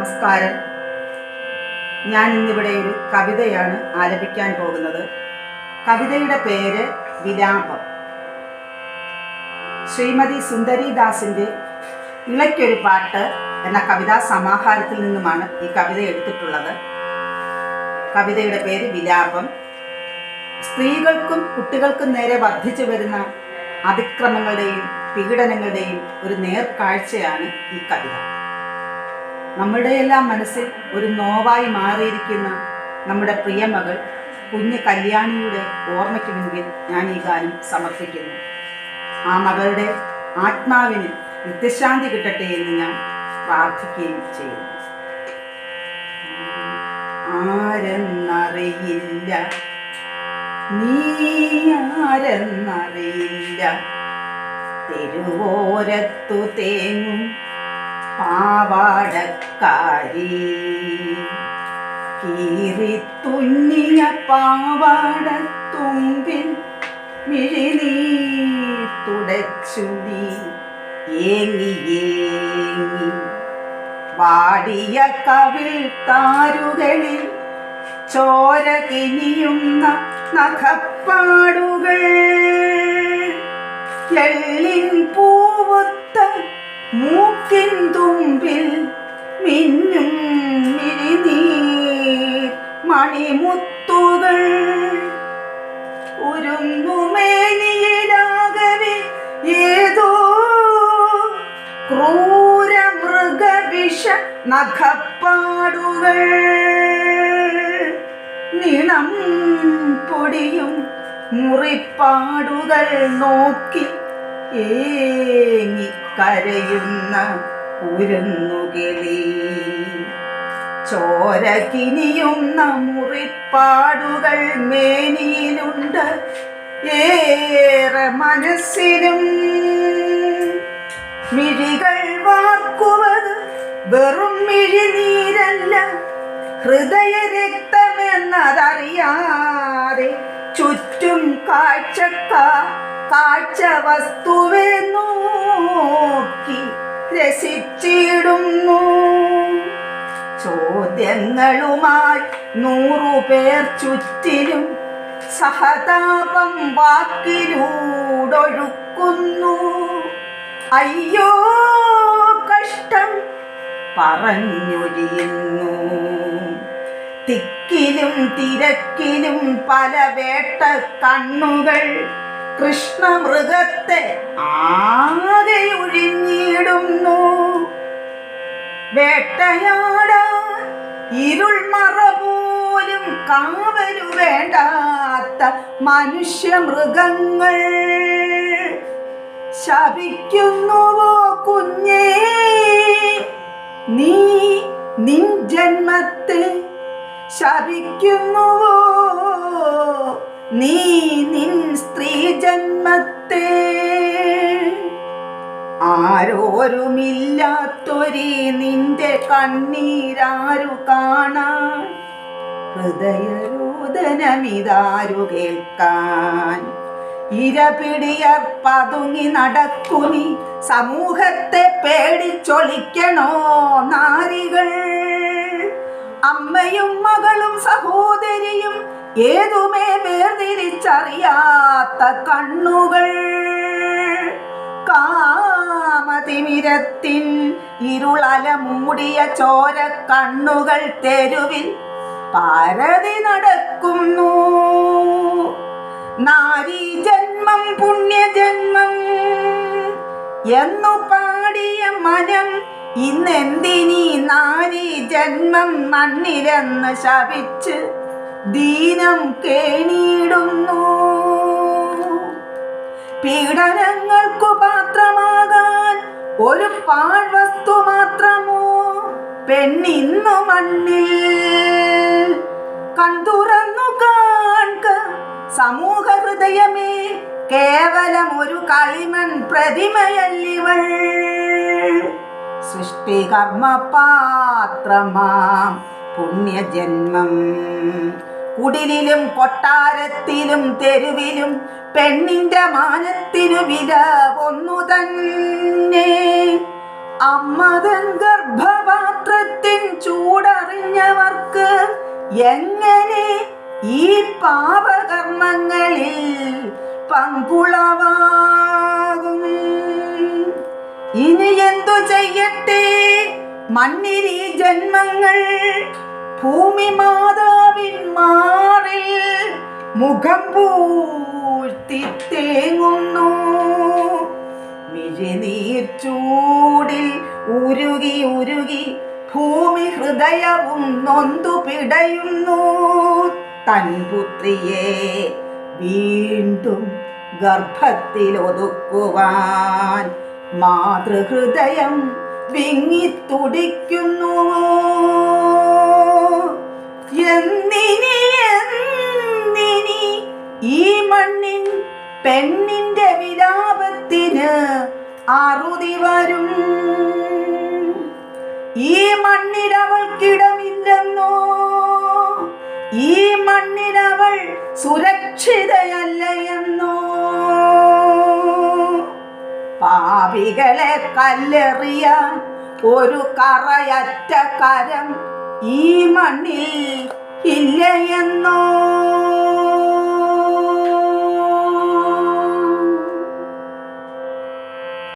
നമസ്കാരം. ഞാൻ ഇന്നിവിടെ ഒരു കവിതയാണ് ആലപിക്കാൻ പോകുന്നത്. കവിതയുടെ പേര് വിലാപം. ശ്രീമതി സുന്ദരിദാസിന്റെ ഇളയ്ക്കൊരു പാട്ട് എന്ന കവിതാ സമാഹാരത്തിൽ നിന്നുമാണ് ഈ കവിത എടുത്തിട്ടുള്ളത്. കവിതയുടെ പേര് വിലാപം. സ്ത്രീകൾക്കും കുട്ടികൾക്കും നേരെ വർദ്ധിച്ചു വരുന്ന അതിക്രമങ്ങളുടെയും പീഡനങ്ങളുടെയും ഒരു നേർക്കാഴ്ചയാണ് ഈ കവിത. നമ്മുടെ എല്ലാം മനസ്സിൽ ഒരു നോവായി മാറിയിരിക്കുന്ന നമ്മുടെ പ്രിയമകൾ കുഞ്ഞ് കല്യാണിയുടെ ഓർമ്മയ്ക്ക് മുൻപിൽ ഞാൻ ഈ ഗാനം സമർപ്പിക്കുന്നു. ആ മകളുടെ ആത്മാവിന് നിത്യശാന്തി കിട്ടട്ടെ എന്ന് ഞാൻ പ്രാർത്ഥിക്കുകയും ചെയ്യുന്നു. ആരെന്നറിയില്ല. നീ ആരെന്നറിയില്ല. തെരുവോരത്തു തേങ്ങും പാവാടക്കാരി. കീറിത്തുന്നിയ പാവാടത്തുമ്പിൽ മിഴിനീർ തുടച്ചു നീ ഏങ്ങി വാടിയ കവിൾ താരുകളിൽ ചോര കിനിയുന്ന നഖപ്പാടുകൾ. എള്ളിൻ പൂവൊത്ത മൂക്കിൻ തുമ്പിൽ മിന്നും മിഴിനീർ മണിമുത്തുകൾ. ഉരുങ്ങുമേനിയിലാകവെ ഏതോ ക്രൂര മൃഗവിഷ നഖപ്പാടുകൾ നിണം പൊടിയും മുറിപ്പാടുകൾ നോക്കി ഏങ്ങി കരയുന്ന ഉരുന്നുകിളി ചോരകിനിയുന്ന മുറിപ്പാടുകൾ മേനിയിലുണ്ട്. ഏറെ മനസ്സിനും മിഴികൾ വാക്കുവത് വെറും മിഴിനീരല്ല. ഹൃദയ രക്തമെന്നതറിയാതെ ചുറ്റും കാഴ്ചക്കാർ കാഴ്ച വസ്തുവെ നോക്കി രസിച്ചിടുന്നു. ചോദ്യങ്ങളുമായി നൂറുപേർ ചുറ്റിലും സഹതാപം വാക്കിലൂടൊഴുക്കുന്നു. അയ്യോ കഷ്ടം പറഞ്ഞൊരിയുന്നു. തിക്കിലും തിരക്കിലും പല വേട്ട കണ്ണുകൾ കൃഷ്ണമൃഗത്തെ ആകെ ഒഴിഞ്ഞിടുന്നു വേട്ടയാടാൻ ഇരുൾ മറ പോലും കാവലു വേണ്ടാത്ത മനുഷ്യമൃഗങ്ങൾ. ശപിക്കുന്നുവോ കുഞ്ഞേ? നീ നിൻ ജന്മത്തെ ശപിക്കുന്നുവോ നീ നിൻ സ്ത്രീ ജന്മത്തെ ആരോരുമില്ലാത്തൊരി നിന്റെ കണ്ണീരാരു കാണാൻ ഹൃദയരോദനമിതാരു കേൾക്കാൻ. ഇരപിടിയർ പതുങ്ങി നടക്കുനി സമൂഹത്തെ പേടിച്ചൊളിക്കണോ നാരികൾ? അമ്മയും മകളും സഹോദരിയും ഏതുമേ വേർതിരിച്ചറിയാത്ത കണ്ണുകൾ. കാമതിമിരത്തിൻ ഇരുളല മൂടിയ ചോര കണ്ണുകൾ തെരുവിൽ പാരതി നടക്കുന്നു. നാരീ ജന്മം പുണ്യജന്മം എന്നു പാടിയ മനം ഇന്നെന്തിനീ നാരീ ജന്മം മണ്ണിലെന്ന് ശപിച്ച് ദീനം കേണിയിടുന്നു. പീഡനങ്ങൾക്കു പാത്രമാകാൻ ഒരു പാഴ്വസ്തു മാത്രമോ? പെണ്ണിന്നു മണ്ണിൽ കൺതുറന്നു കാൺക സമൂഹ ഹൃദയമേ കേവലം ഒരു കളിമൺ പ്രതിമയല്ലിവൾ. സൃഷ്ടികർമ്മ പാത്രമാം പുണ്യജന്മം. കുടിലിലും കൊട്ടാരത്തിലും തെരുവിലും പെണ്ണിന്റെ മാനത്തിനു വില ഒന്നു തന്നെ. അമ്മതൻ ഗർഭപാത്രത്തിൻ ചൂടറിഞ്ഞവർക്ക് എങ്ങനെ ഈ പാപകർമ്മങ്ങളിൽ പങ്കുളവാകും? ഇനി എന്തു ചെയ്യട്ടെ? മണ്ണിൽ ജന്മങ്ങൾ ഭൂമി മാതാവിൻ മാറിൽ മുഖം പൂഴ്ത്തി തേങ്ങുന്നു. മിഴിനീർ ഉരുകി ഉരുകി ഭൂമി ഹൃദയവും നൊന്തു പിടയുന്നു. തൻ പുത്രിയെ വീണ്ടും ഗർഭത്തിൽ ഒതുക്കുവാൻ മാതൃഹൃദയം വിങ്ങിത്തുടിക്കുന്നു എന്നിനി എന്നിനി ഈ മണ്ണിൻ പെണ്ണിന്റെ വിലാപത്തിന് അറുതി വരും. ഈ മണ്ണിൽ അവൾക്കിടമില്ലെന്നോ ഈ മണ്ണിൽ അവൾ സുരക്ഷിതയല്ല എന്നോ പാപികളെ കല്ലെറിയാൻ ഒരു കറയറ്റ കരം ഈ മണ്ണിൽ ഇല്ലയെന്നോ